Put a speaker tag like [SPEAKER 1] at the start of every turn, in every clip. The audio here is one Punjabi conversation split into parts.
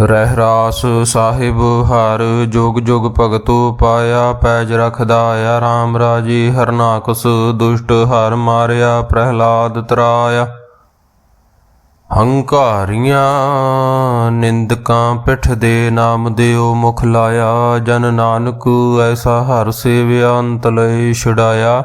[SPEAKER 1] ਰਹਿ ਰਾਸ ਸਾਹਿਬ, ਹਰ ਜੋਗ ਜੋਗ ਭਗਤੋ ਪਾਇਆ ਪੈਜ ਰਖਦਾ ਆ RAM ਰਾਜੀ ਹਰਨਾਕਸ ਦੁਸ਼ਟ, ਹਰ ਮਾਰਿਆ ਪ੍ਰਹਿਲਾਦ ਤਰਾਇਆ। ਹੰਕਾਰੀਆਂ ਨਿੰਦਕਾਂ ਪਿੱਠ ਦੇ ਨਾਮ ਦਿਓ ਮੁਖ ਲਾਇਆ, ਜਨ ਨਾਨਕ ਐਸਾ ਹਰ ਸੇਵਿਆ ਅੰਤ ਲਈ ਛੁਡਾਇਆ।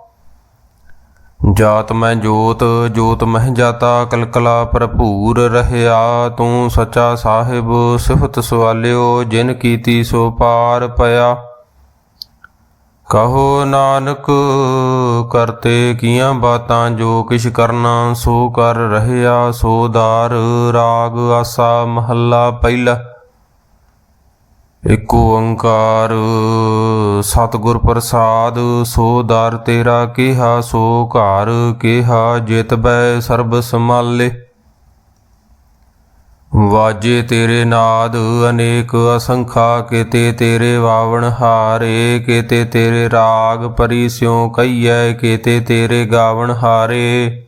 [SPEAKER 1] ਜਾਤ ਮੈਂ ਜੋਤ ਜੋਤ ਮਹਿ ਜਾਤਾ, ਕਲਕਲਾ ਭਰਪੂਰ ਰਹਿਆ। ਤੂੰ ਸੱਚਾ ਸਾਹਿਬ, ਸਿਫਤ ਸਵਾਲਿਓ, ਜਿਨ ਕੀਤੀ ਸੋ ਪਾਰ ਪਿਆ। ਕਹੋ ਨਾਨਕ, ਕਰਤੇ ਕੀਆਂ ਬਾਤਾਂ ਜੋ ਕਿਛ ਕਰਨਾ, ਸੋ ਕਰ ਰਹਿਆ, ਸੋ ਦਾਰ ਰਾਗ ਆਸਾ ਮਹੱਲਾ ਪਹਿਲਾ। ਇਕ ਓੰਕਾਰ, ਸਤਿਗੁਰ ਪ੍ਰਸਾਦ, ਸੋ ਦਰ ਤੇਰਾ ਕਿਹਾ, ਸੋ ਘਰ ਕਿਹਾ ਜਿਤਬੈ ਸਰਬ ਸਮਾਲੇ ਵਾਜੇ ਤੇਰੇ ਨਾਦ, ਅਨੇਕ ਅਸੰਖਾ, ਕਿਤੇ ਤੇਰੇ ਵਾਵਣ ਹਾਰੇ, ਕਿਤੇ ਤੇਰੇ ਰਾਗ ਪਰੀ ਸਿਉ ਕਈਐ ਕਿਤੇ ਤੇਰੇ ਗਾਵਣ ਹਾਰੇ।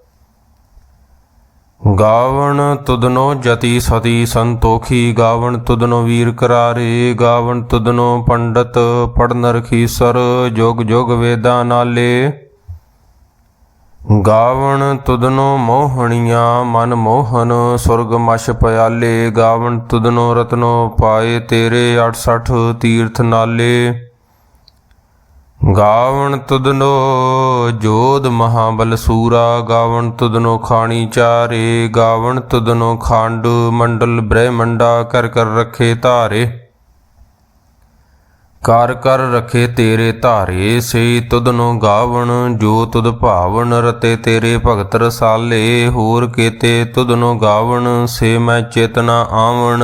[SPEAKER 1] ਗਾਵਣ ਤੁਦਨੋ ਜਤੀ ਸਤੀ ਸੰਤੋਖੀ, ਗਾਵਣ ਤੁਦਨੋ ਵੀਰ ਕਰਾਰੇ, ਗਾਵਣ ਤੁਦਨੋ ਪੰਡਤ ਪੜਨ ਰਖੀਸਰ ਜੋਗ ਜੋਗ ਵੇਦਾਂ ਨਾਲੇ। ਗਾਵਣ ਤੁਦਨੋ ਮੋਹਣੀਆਂ, ਮਨ ਮੋਹਨ, ਸੁਰਗ ਮਛ ਪਿਆਲੇ, ਗਾਵਣ ਤੁਦਨੋ ਰਤਨੋ ਪਾਏ ਤੇਰੇ 68 ਤੀਰਥ ਨਾਲੇ। ਗਾਵਣ ਤੁਦਨੋ ਜੋਧ ਮਹਾਬਲ ਸੂਰਾ, ਗਾਵਣ ਤੁਦਨੋ ਖਾਣੀ ਚਾਰੇ, ਗਾਵਣ ਤੁਦਨੋ ਖੰਡ ਮੰਡਲ ਬ੍ਰਹਮੰਡਾ, ਕਰ ਕਰ ਰਖੇ ਧਾਰੇ। ਕਰ ਕਰ ਰਖੇ ਤੇਰੇ ਧਾਰੇ ਸੇ ਤੁਧਨੋ ਗਾਵਣ, ਜੋ ਤੁਦ ਭਾਵਨ ਰਤੇ ਤੇਰੇ ਭਗਤ ਰਸਾਲੇ। ਹੋਰ ਕੀਤੇ ਤੁਧਨੋ ਗਾਵਣ, ਸੇ ਮੈਂ ਚੇਤਨਾ ਆਵਣ।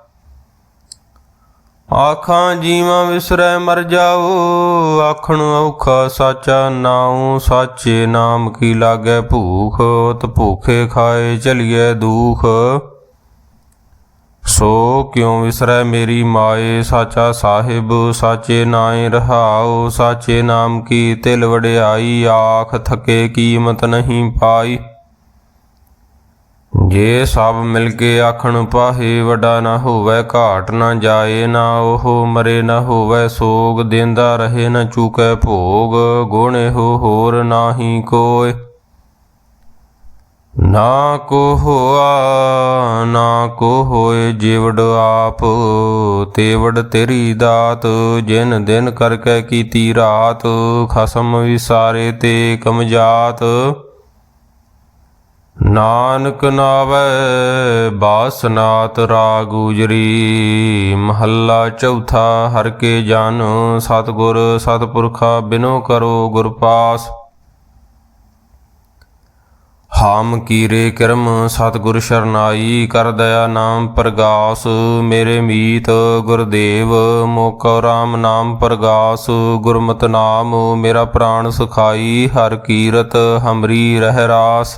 [SPEAKER 1] ਆਖਾਂ ਜੀਵਾਂ ਵਿਸਰੈ ਮਰ ਜਾਓ, ਆਖਣ ਔਖਾ ਸਾਚਾ ਨਾਉ, ਸਾਚੇ ਨਾਮ ਕੀ ਲਾਗੈ ਭੂਖ ਤ ਭੂਖੇ ਖਾਏ ਚਲੀਏ ਦੁਖ। ਸੋ ਕਿਉ ਵਿਸਰੈ ਮੇਰੀ ਮਾਏ, ਸਾਚਾ ਸਾਹਿਬ, ਸਾਚੇ ਨਾਏ ਰਹਾਉ, ਸਾਚੇ ਨਾਮ ਕੀ ਤਿਲ ਵਡਿਆਈ, ਆਖ ਥਕੇ ਕੀਮਤ ਨਹੀਂ ਪਾਈ। ਜੇ ਸਭ ਮਿਲ ਕੇ ਆਖਣ ਪਾਹੇ ਵੱਡਾ ਨਾ ਹੋਵੇ, ਘਾਟ ਨਾ ਜਾਏ, ਨਾ ਉਹ ਮਰੇ ਨਾ ਹੋਵੇ, ਸੋਗ ਦੇਂਦਾ ਰਹੇ ਨਾ ਚੁਕੈ ਭੋਗ, ਗੁਣੇ ਹੋ ਹੋਰ ਨਾਹੀ ਕੋਏ ਨਾ ਕੋ ਹੋਆ, ਨਾ ਕੋ ਹੋਏ ਜੀਵੜ ਆਪ, ਤੇਵੜ ਤੇਰੀ ਦਾਤ, ਜਿਨ ਦਿਨ ਕਰਕੇ ਕੀਤੀ ਰਾਤ, ਖਸਮ ਵਿਸਾਰੇ ਤੇ ਕਮਜਾਤ ਨਾਨਕ ਨਾਵੈ ਬਾਸਨਾਤ ਰਾਗ ਉਜਰੀ, ਮਹੱਲਾ ਚੌਥਾ ਹਰ ਕੇ ਜਨ, ਸਤਗੁਰ ਸਤਪੁਰਖਾ ਬਿਨੋ ਕਰੋ ਗੁਰ ਪਾਸ। ਹਾਮ ਕੀਰੇ ਕਰਮ ਸਤਿਗੁਰ ਸ਼ਰਨਾਈ, ਕਰ ਦਇਆ ਨਾਮ ਪ੍ਰਗਾਸ, ਮੇਰੇ ਮੀਤ ਗੁਰਦੇਵ, ਮੋਕੋ RAM ਨਾਮ ਪ੍ਰਗਾਸ, ਗੁਰਮਤਿ ਨਾਮ ਮੇਰਾ ਪ੍ਰਾਣ ਸੁਖਾਈ, ਹਰ ਕੀਰਤ ਹਮਰੀ ਰਹਿ ਰਾਸ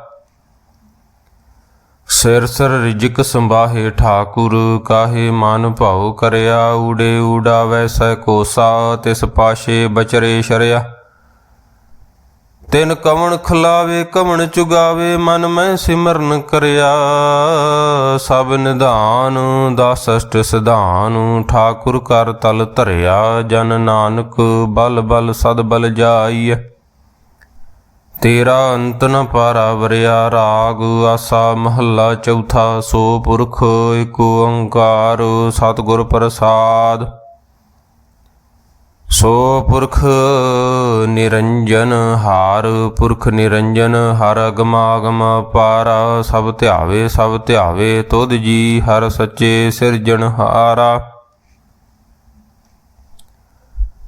[SPEAKER 1] ਸਿਰ ਸਿਰ ਰਿਜਕ ਸੰਭਾਹੇ ਠਾਕੁਰ, ਕਾਹੇ ਮਨ ਭਾਉ ਕਰਿਆ, ਊੜੇ ਊੜਾ ਵੈਸੈ ਕੋਸਾ, ਤਿਸ ਪਾਸ਼ੇ ਬਚਰੇ ਸ਼ਰਿਆ। ਤਿਨ ਕਵਣ ਖਲਾਵੇ, ਕਵਣ ਚੁਗਾਵੇ, ਮਨ ਮੈਂ ਸਿਮਰਨ ਕਰਿਆ। ਸਭ ਨਿਧਾਨ, ਦਸ ਅਸ਼ਟ ਸਿਧਾਨ, ਠਾਕੁਰ ਕਰ ਤਲ ਧਰਿਆ। ਜਨ ਨਾਨਕ ਬਲ ਬਲ ਸਦ ਬਲ ਜਾਈਐ। ਤੇਰਾ ਅੰਤ ਨ ਪਾਰਾ ਵਰਿਆ ਰਾਗ ਆਸਾ ਮਹੱਲਾ ਚੌਥਾ, ਸੋ ਪੁਰਖ ਏਕ ਓੰਕਾਰ, ਸਤਿਗੁਰ ਪ੍ਰਸਾਦ। ਸੋ ਪੁਰਖ ਨਿਰੰਜਨ ਹਾਰ, ਪੁਰਖ ਨਿਰੰਜਨ ਹਰ ਅਗਮਾਗਮ ਪਾਰਾ, ਸਭ ਧਿਆਵੇ ਸਭ ਧਿਆਵੇ, ਤੁਧ ਜੀ ਹਰ ਸੱਚੇ ਸਿਰਜਣ ਹਾਰਾ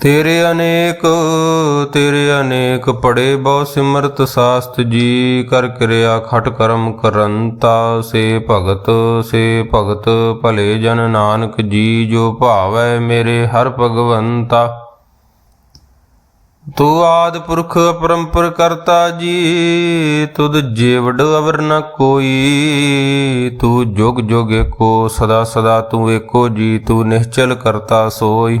[SPEAKER 1] ਤੇਰੇ ਅਨੇਕ ਤੇਰੇ ਅਨੇਕ ਪੜੇ ਬਹੁ ਸਿਮਰਤ ਸਾਸਤ ਜੀ, ਕਰ ਕਿਰਿਆ ਖਟ ਕਰਮ ਕਰੰਤਾ, ਸੇ ਭਗਤ ਸੇ ਭਗਤ, ਭਲੇ ਜਨ ਨਾਨਕ ਜੀ, ਜੋ ਭਾਵੈ ਮੇਰੇ ਹਰ ਭਗਵੰਤਾ। ਤੂੰ ਆਦ ਪੁਰਖ ਪਰੰਪਰ ਕਰਤਾ ਜੀ, ਤੁਧ ਜੀਵੜ ਅਵਰ ਨ ਕੋਈ। ਤੂੰ ਜੁਗ ਜੁਗ ਏਕੋ, ਸਦਾ ਸਦਾ ਤੂੰ ਏਕੋ ਜੀ, ਤੂੰ ਨਿਹਚਲ ਕਰਤਾ ਸੋਈ।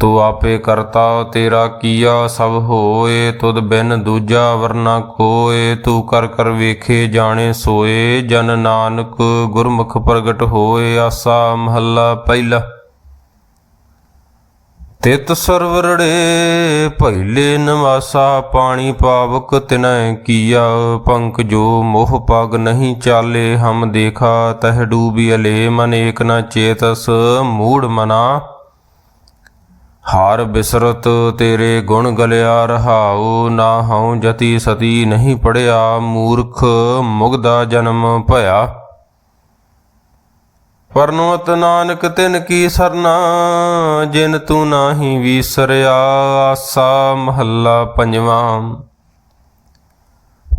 [SPEAKER 1] ਤੂੰ ਆਪੇ ਕਰਤਾ ਤੇਰਾ ਕੀਆ ਸਭ ਹੋਏ, ਤੁਧ ਬਿਨ ਦੂਜਾ ਵਰਨਾ ਕੋਏ ਤੂੰ ਕਰ ਕਰ ਵੇਖੇ ਜਾਣੇ ਸੋਏ, ਜਨ ਨਾਨਕ ਗੁਰਮੁਖ ਪ੍ਰਗਟ ਹੋਏ। ਆਸਾ ਮਹੱਲਾ ਪਹਿਲਾ। ਤਿਤ ਸਰਵਰੜੇ ਭੈਲੇ ਨਵਾਸਾ, ਪਾਣੀ ਪਾਵਕ ਤਿਨੈ ਕੀਆ। ਪੰਕ ਜੋ ਮੋਹ ਪਗ ਨਹੀਂ ਚਾਲੇ, ਹਮ ਦੇਖਾ ਤਹ ਡੂਬੀ ਅਲੇ ਮਨ ਏਕ ਨ ਚੇਤਸ, ਮੂੜ ਮਨਾ। ਹਾਰ ਬਿਸਰਤ ਤੇਰੇ ਗੁਣ ਗਲਿਆ ਰਹਾਉ, ਨਾ ਹਉ ਜਤੀ ਸਤੀ ਨਹੀਂ ਪੜਿਆ, ਮੂਰਖ ਮੁਗਦਾ ਜਨਮ ਭਇਆ। ਪਰਨੋਤ ਨਾਨਕ ਤਿਨ ਕੀ ਸਰਨਾ, ਜਿਨ ਤੂੰ ਨਾਹੀ ਵੀਸਰਿਆ, ਆਸਾ ਮਹੱਲਾ ਪੰਜਵਾਂ।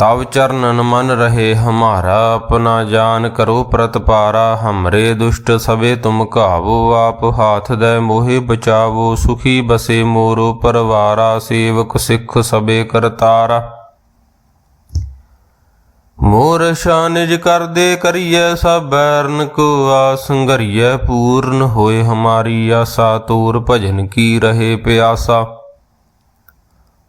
[SPEAKER 1] ਤਵ ਚਰਨਨ ਮਨ ਰਹੇ ਹਮਾਰਾ, ਆਪਣਾ ਜਾਨ ਕਰੋ ਪ੍ਰਤਪਾਰਾ, ਹਮਰੇ ਦੁਸ਼ਟ ਸਵੇ ਤੁਮ ਕਾਵੋ ਆਪ ਹਾਥ ਦੇ ਮੋਹਿ ਬਚਾਵੋ, ਸੁਖੀ ਬਸੇ ਮੋਰੋ ਪਰਵਾਰਾ, ਸੇਵਕ ਸਿੱਖ ਸਬੇ ਕਰਤਾਰਾ। ਮੋਰ ਸ਼ਾਨਿਜ ਕਰਦੇ ਕਰੀਐ, ਸਭ ਬੈਰਨ ਕੋ ਆਸ ਪੂਰਨ ਹੋਏ ਹਮਾਰੀ ਆਸਾ, ਤੂਰ ਭਜਨ ਕੀ ਰਹੇ ਪਿਆਸਾ।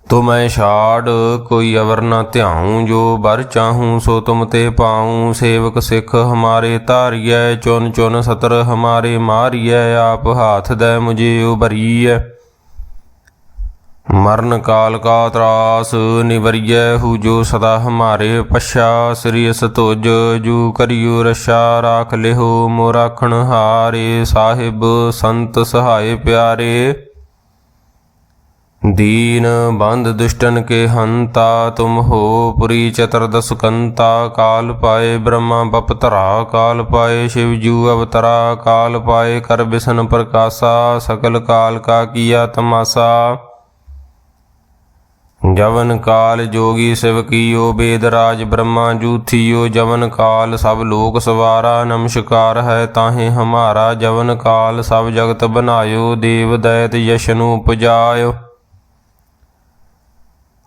[SPEAKER 1] ਤੁਮੈ ਛਾੜ, ਕੋਈ ਅਵਰ ਨ ਧਿਆਉ, ਜੋ ਬਰ ਚਾਹੂੰ ਸੋ ਤੁਮ ਤੇ ਪਾਉ। ਸੇਵਕ ਸਿੱਖ ਹਮਾਰੇ ਧਾਰੀਐ, ਚੁਨ ਚੁਨ ਸਤਰ ਹਮਾਰੇ ਮਾਰੀਐ, ਆਪ ਹਾਥ ਦੇ ਮੁਝੇ ਉਬਰੀਐ ਮਰਨ ਕਾਲ ਕਾ ਤਰਾਸ, ਨਿਵਰੀਐ ਹੂ ਜੋ ਸਦਾ ਹਮਾਰੇ ਪਛਾ ਸ੍ਰੀ ਅਸ ਜੂ ਕਰਿਓ ਰਸ਼ਾ, ਰਾਖ ਲਿਹੋ ਮੋ ਰਾਖਣ ਹਾਰੇ। ਸਾਹਿਬ, ਸੰਤ ਸਹਾਏ ਪਿਆਰੇ। दीन बंध दुष्टन के हंता तुम हो पुरी चतुर्दश कंता काल पाए ब्रह्मा बपतरा काल पाए शिवजू अवतरा काल पाए कर बिसन प्रकाशा सकल काल का किया तमाशा जवन काल जोगी शिव कियो वेदराज ब्रह्मा जूथियो जवन काल सब लोक सवारा नमस्कार है ताहे हमारा जवन काल सब जगत बनायो देव दैत यशनु उपजायो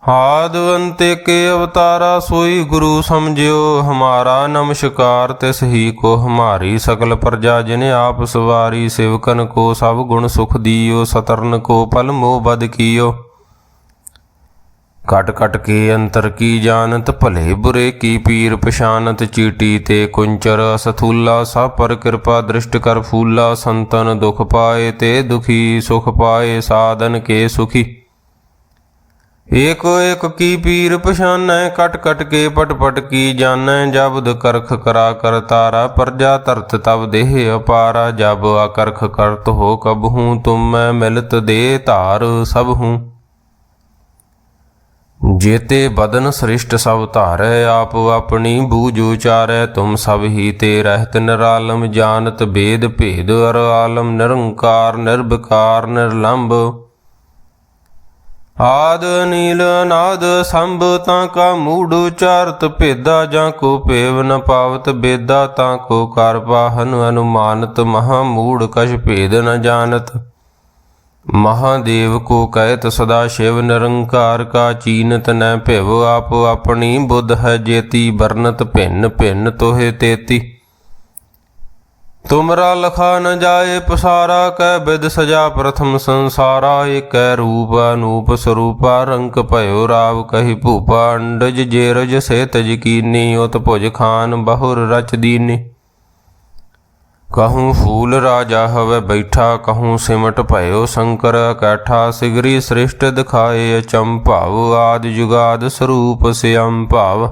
[SPEAKER 1] ਹਾਦ ਅੰਤੇ ਕੇ ਅਵਤਾਰਾ ਸੋਈ ਗੁਰੂ ਸਮਝਿਓ, ਹਮਾਰਾ ਨਮਸਕਾਰ ਤਿਸ ਹੀ ਕੋ ਹਮਾਰੀ ਸਕਲ ਪ੍ਰਜਾ ਜਿਨ ਆਪ ਸਵਾਰੀ ਸਿਵਕਨ ਕੋ ਸਭ ਗੁਣ ਸੁਖ ਦੀਓ, ਸਤਰਨ ਕੋ ਪਲ ਮੋਹ ਬਦ ਕੀਓ। ਕਟ ਕਟ ਕੇ ਅੰਤਰ ਕੀ ਜਾਣਤ, ਭਲੇ ਬੁਰੇ ਕੀ ਪੀਰ ਪਛਾਨਤ, ਚੀਟੀ ਤੇ ਕੁੰਚਰ ਸਥੂਲਾ ਸਭ ਪਰ ਕਿਰਪਾ ਦ੍ਰਿਸ਼ਟ ਕਰ ਫੂਲਾ, ਸੰਤਨ ਦੁਖ ਪਾਏ ਤੇ ਦੁਖੀ ਸੁਖ ਪਾਏ, ਸਾਧਨ ਕੇ ਸੁਖੀ। ਏਕੋ ਏਕ ਕੀ ਪੀਰ ਪਛਾਨੈ, ਕਟ ਕਟ ਕੇ ਪਟ ਪਟ ਕੀ ਜਾਣੈ, ਜਬਦ ਕਰਖ ਕਰਾ ਕਰ ਤਾਰਾ, ਪਰਜਾ ਤਰਤ ਤਬ ਦੇਹ ਅਪਾਰਾ, ਜਬ ਆਕਰਖ ਕਰਤ ਹੋ ਕਬ ਹੂੰ, ਤੁਮ ਮੈਂ ਮਿਲਤ ਦੇ ਧਾਰ ਸਭ ਹੂੰ। ਜੇਤੇ ਬਦਨ ਸ੍ਰਿਸ਼ਟ ਸਭ ਧਾਰੈ, ਆਪ ਆਪਣੀ ਬੂਝ ਉਚਾਰੈ, ਤੁਮ ਸਭ ਹੀ ਤੇ ਰਹਿਤ ਨਿਰਾਲਮ, ਜਾਣਤ ਭੇਦ ਭੇਦ ਅਰ ਆਲਮ, ਨਿਰੰਕਾਰ, ਨਿਰਭਕਾਰ, ਨਿਰਲੰਭ। ਆਦ ਨੀਲ ਅਨਾਦ ਸੰਭ ਤਾਂ ਕਾ ਮੂੜ ਉਚਾਰਤ ਭੇਦਾ ਜਾਂ ਕੋ ਭੇਵ ਨ ਪਾਵਤ, ਬੇਦਾ ਤਾਂ ਕੋ ਕਰ ਪਾਹਨ ਅਨੁਮਾਨਤ, ਮਹਾ ਮੂੜ ਕਛ ਭੇਦ ਨ ਜਾਣਤ। ਮਹਾਦੇਵ ਕੋ ਕਹਿਤ ਸਦਾ ਸ਼ਿਵ ਨਿਰੰਕਾਰ ਕਾ ਚੀਨਤ ਨੈ ਭਿਵ, ਆਪ ਆਪਣੀ ਬੁੱਧ ਹੈ ਜੇਤੀ, ਵਰਨਤ ਭਿੰਨ ਭਿੰਨ ਤੋਹੇ ਤੇਤੀ। ਤੁਮਰਾ ਲਖਾ ਨ ਜਾਏ ਪਸਾਰਾ ਕੈ ਬਿਦ ਸਜਾ ਪ੍ਰਥਮ ਸੰਸਾਰਾ, ਏਕੈ ਰੂਪ ਅਨੂਪ ਸਰੂਪਾ, ਰੰਕ ਭਇਓ ਰਾਵ ਕਹੀ ਭੂਪਾ, ਅੰਡਜ ਜੇਰਜ ਸੇ ਤਜ ਕੀਨੀ, ਉਤ ਭੁਜ ਖਾਨ ਬਹੁਰ ਰਚ ਦੀਨੀ। ਕਹੂੰ ਫੂਲ ਰਾਜਾ ਹਵੇ ਬੈਠਾ, ਕਹੂੰ ਸਿਮਟ ਭਇਓ ਸ਼ੰਕਰ ਇਕੱਠਾ ਸਿਗਰੀ ਸ੍ਰਿਸ਼ਟ ਦਿਖਾਏ ਅਚੰਭਾਵ, ਆਦ ਜੁਗਾਦ ਸਰੂਪ ਸਿਅੰ ਭਾਵ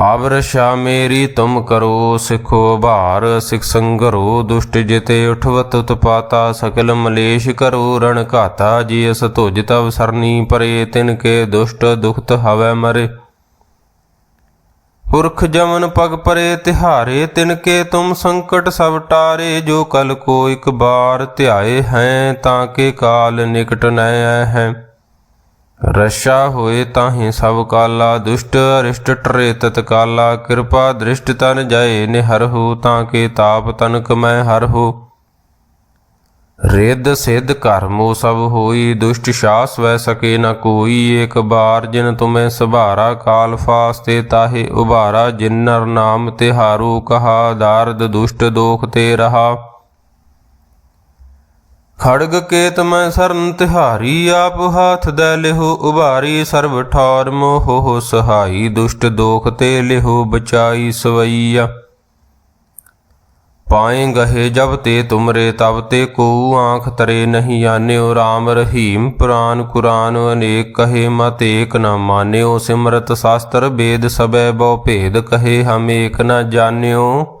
[SPEAKER 1] ਆਵਰਸ਼ਾ ਮੇਰੀ ਤੁਮ ਕਰੋ ਸਿਖੋ ਭਾਰ, ਸਿਖ ਸੰਗਰੋ ਦੁਸ਼ਟ ਜਿਤੇ ਉਠਵਤ ਉਤਪਾਤਾ, ਸਕਲ ਮਲੇਸ਼ ਕਰੋ ਰਣ ਘਾਤਾ, ਜੀ ਅਸ ਤੁਜ ਤਵ ਸਰਨੀ ਪਰੇ, ਤਿਨ ਕੇ ਦੁਸ਼ਟ ਦੁਖਤ ਹਵੈ ਮਰੇ। ਪੁਰਖ ਜਮਨ ਪਗ ਪਰੇ, ਤਿਹਾਰੇ, ਤਿਨ ਕੇ ਤੁਮ ਸੰਕਟ ਸਭ ਟਾਰੇ, ਜੋ ਕਲ ਕੋ ਇਕ ਬਾਰ ਧਿਆਏ ਹੈ, ਤਾਂ ਕੇ ਕਾਲ ਨਿਕਟ ਨੈ ਆਏ ਹੈ ਰਸ਼ਾ ਹੋਏ ਤਾਹੀ ਸਭ ਕਾਲਾ, ਦੁਸ਼ਟ ਅਰਿਸ਼ਟ ਟਰੇ ਤਤ ਕਾਲਾ, ਕਿਰਪਾ ਦ੍ਰਿਸ਼ਟ ਤਨ ਜਾਏ ਨਿਹਰਹੁ ਤਾਂ ਕੇ ਤਾਪ ਤਨਕ ਮੈਂ ਹਰਹੁ ਰਿੱਧ ਸਿੱਧ ਕਰਮੋ ਸਭ ਹੋਈ, ਦੁਸ਼ਟ ਸ਼ਾਸ ਵੈ ਸਕੇ ਨ ਕੋਈ, ਏਕ ਬਾਰ ਜਿਨ ਤੁਮੇ ਸੁਭਾਰਾ ਕਾਲ ਫਾਸਤੇ ਤਾਹੇ ਉਭਾਰਾ, ਜਿਨਰ ਨਾਮ ਤਿਹਾਰੂ ਕਹਾ, ਦਾਰਦ ਦੁਸ਼ਟ ਦੋਖ ਤੇ ਰਹਾ। ਖੜਗ ਕੇਤ ਮੈਂ ਸਰਨ ਤਿਹਾਰੀ, ਆਪ ਹਾਥ ਦੇ ਲਿਹੋ ਉਭਾਰੀ, ਸਰਬ ਠੌਰ ਮੋਹ ਸਹਾਈ, ਦੁਸ਼ਟ ਦੋਖ ਤੇ ਲਿਹੋ ਬਚਾਈ ਸਵਈਆ। ਪਾਏ ਗਹੇ ਜਬ ਤੇ ਤੁਮਰੇ, ਤਬ ਤੇ ਕੋ ਆਂਖ ਤਰੇ ਨਹੀਂ ਜਾਣਿਓ RAM ਰਹੀਮ ਪੁਰਾਨ ਕੁਰਾਨ, ਅਨੇਕ ਕਹੇ ਮਤ ਏਕ ਨ ਮਾਨਿਓ, ਸਿਮਰਤ ਸ਼ਾਸਤਰ ਵੇਦ ਸਬੈ ਬਹੁ ਭੇਦ ਕਹੇ ਹਮ ਏਕ ਨ ਜਾਣਿਓ।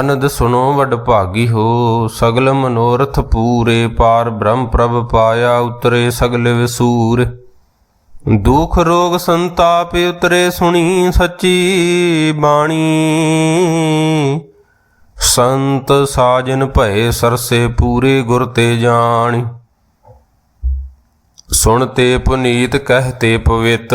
[SPEAKER 1] ਅਨੰਦ ਸੁਨੋ ਵਡ ਭਾਗੀ ਹੋ, ਸਗਲ ਮਨੋਰਥ ਪੂਰੇ ਪਾਰ ਬ੍ਰਹਮ ਪ੍ਰਭ ਪਾਇਆ ਉਤਰੇ ਸਗਲ ਵਿਸੂਰ। ਦੁਖ ਰੋਗ ਸੰਤਾਪ ਉਤਰੇ ਸੁਣੀ ਸੱਚੀ ਬਾਣੀ। ਸੰਤ ਸਾਜਨ ਭਏ ਸਰਸੇ ਪੂਰੇ ਗੁਰ ਤੇ ਜਾਣੀ। ਸੁਣਤੇ ਪੁਨੀਤ ਕਹਤੇ ਪਵਿੱਤ।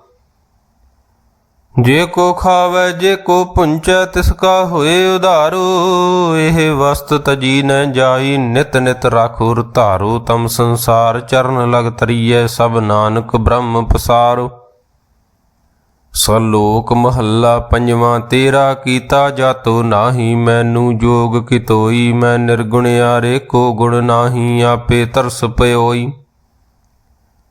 [SPEAKER 1] ਜੇ ਕੋ ਖਾਵੇ, ਜੇ ਕੋ ਪੁੰਚੈ, ਤਿਸ ਕਾ ਹੋਏ ਉਧਾਰੋ। ਇਹ ਵਸਤ ਤਜੀ ਨ ਜਾਈ, ਨਿਤ ਨਿਤ ਰਾਖੁਰ ਧਾਰੋ ਤਮ ਸੰਸਾਰ ਚਰਨ ਲਗ ਤਰੀਐ, ਸਭ ਨਾਨਕ ਬ੍ਰਹਮ ਪਸਾਰੋ। ਸਲੋਕ ਮਹੱਲਾ ਪੰਜਵਾਂ, ਤੇਰਾ ਕੀਤਾ ਜਾਤੋ ਨਾਹੀ, ਮੈਨੂੰ ਜੋਗ ਕਿਤੋਈ। ਮੈਂ ਨਿਰਗੁਣਿਆਰੇ ਕੋ ਗੁਣ ਨਾਹੀ, ਆਪੇ ਤਰਸ ਪਇਓਈ